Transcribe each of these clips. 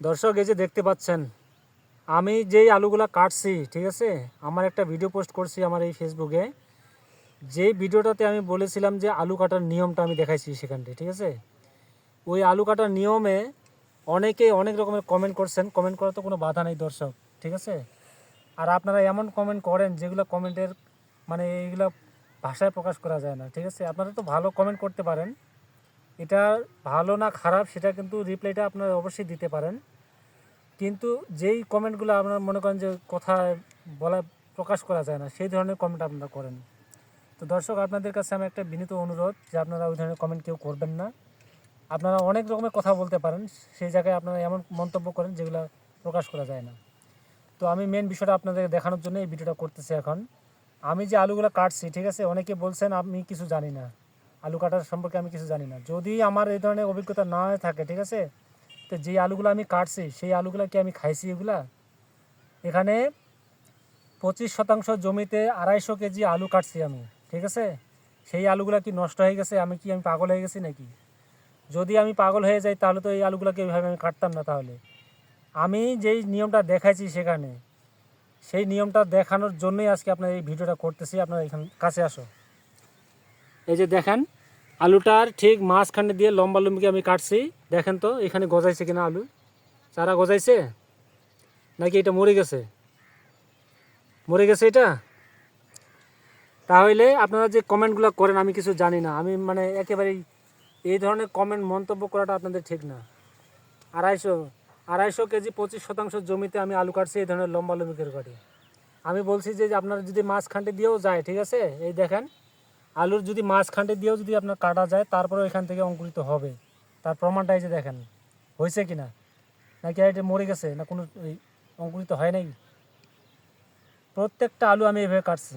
দর্শক, এই যে দেখতে পাচ্ছেন, আমি যেই আলুগুলা কাটছি, ঠিক আছে, আমার একটা ভিডিও পোস্ট করছি আমার এই ফেসবুকে যেই ভিডিওটাতে আমি বলেছিলাম যে আলু কাটার নিয়মটা আমি দেখাইছি সেখানটায় ঠিক আছে? ওই আলু কাটার নিয়মে অনেকেই অনেক রকমের কমেন্ট করছেন কমেন্ট করার তো কোনো বাধা নেই দর্শক, ঠিক আছে? আর আপনারা এমন কমেন্ট করেন যেগুলো কমেন্টের মানে এইগুলো ভাষায় প্রকাশ করা যায় না, ঠিক আছে? আপনারা তো ভালো কমেন্ট করতে পারেন। এটা ভালো না খারাপ, সেটা কিন্তু রিপ্লাইটা আপনারা অবশ্যই দিতে পারেন। কিন্তু যেই কমেন্টগুলো আপনারা মনে করেন যে কথা বলা প্রকাশ করা যায় না, সেই ধরনের কমেন্ট আপনারা করেন। তো দর্শক, আপনাদের কাছে আমি একটা বিনীত অনুরোধ যে আপনারা ওই ধরনের কমেন্ট কেউ করবেন না। আপনারা অনেক রকমের কথা বলতে পারেন, সেই জায়গায় আপনারা এমন মন্তব্য করেন যেগুলো প্রকাশ করা যায় না। তো আমি মেন বিষয়টা আপনাদের দেখানোর জন্য এই ভিডিওটা করতেছি এখন। আমি যে আলুগুলো কাটছি, ঠিক আছে? অনেকে বলছেন, আমি কিছু জানি না। আলু কাটার সম্পর্কে আমি কিছু জানি না। যদি আমার এই ধরনের অভিজ্ঞতা না থাকে, ঠিক আছে? তো যেই আলুগুলো আমি কাটছি, সেই আলুগুলো কি আমি খাইছি এগুলা? এখানে পঁচিশ শতাংশ জমিতে আড়াইশো কেজি আলু কাটছি আমি, ঠিক আছে? সেই আলুগুলো কি নষ্ট হয়ে গেছে? আমি কি আমি পাগল হয়ে গেছি নাকি? যদি আমি পাগল হয়ে যাই, তাহলে তো এই আলুগুলোকে এইভাবে আমি কাটতাম না তাহলে। আমি যেই নিয়মটা দেখাইছি সেখানে, সেই নিয়মটা দেখানোর জন্যই আজকে আপনার এই ভিডিওটা করতেছি। আপনার এখান কাছে আসো। এই যে দেখেন, আলুটার ঠিক মাঝখানে দিয়ে লম্বা লম্বিকে আমি কাটছি। দেখেন তো, এখানে গজাইছে কিনা আলু? চারা গজাইছে? নাকি এটা মরে গেছে? মরে গেছে এটা? তাহলে আপনারা যে কমেন্টগুলো করেন, আমি কিছু জানি না। আমি মানে একেবারেই এই ধরনের কমেন্ট মন্তব্য করাটা আপনাদের ঠিক না। আড়াইশো আড়াইশো কেজি পঁচিশ শতাংশ জমিতে আমি আলু কাটছি, এই ধরনের লম্বা লম্বি কাটি আমি বলছি যে আপনার যদি মাঝখানটে দিয়েও যায়, ঠিক আছে? এই দেখেন আলুর যদি মাঝখানটে দিয়েও যদি আপনার কাটা যায় তারপরে এখান থেকে অঙ্কুরিত হবে। তার প্রমাণটা এই যে দেখেন, হয়েছে কি না নাকি আর এটা মরে গেছে, না কোনো অঙ্কুরিত হয় নাই? প্রত্যেকটা আলু আমি এভাবে কাটছি।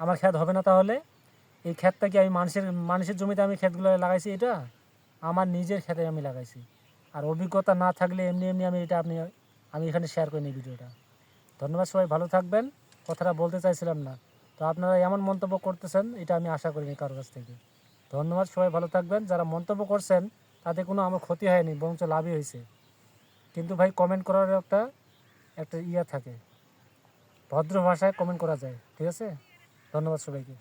আমার ক্ষেত হবে না তাহলে? এই ক্ষেতটা কি আমি মানুষের মানুষের জমিতে আমি ক্ষেতগুলো লাগাইছি এটা? আমার নিজের ক্ষেতে আমি লাগাইছি। আর অভিজ্ঞতা না থাকলে এমনি এমনি আমি এটা আপনি, আমি এখানে শেয়ার করে নিই ভিডিওটা। ধন্যবাদ সবাই, ভালো থাকবেন। কথাটা বলতে চাইছিলাম না। তো আপনারা এমন মন্তব্য করতেছেন, এটা আমি আশা করিনি কারোর কাছ থেকে। ধন্যবাদ, সবাই ভালো থাকবেন। যারা মন্তব্য করছেন, তাতে কোনো আমার ক্ষতি হয়নি, বরঞ্চ লাভই হয়েছে। কিন্তু ভাই কমেন্ট করার একটা একটা ইয়া থাকে। ভদ্র ভাষায় কমেন্ট করা যায়, ঠিক আছে? ধন্যবাদ সবাইকে।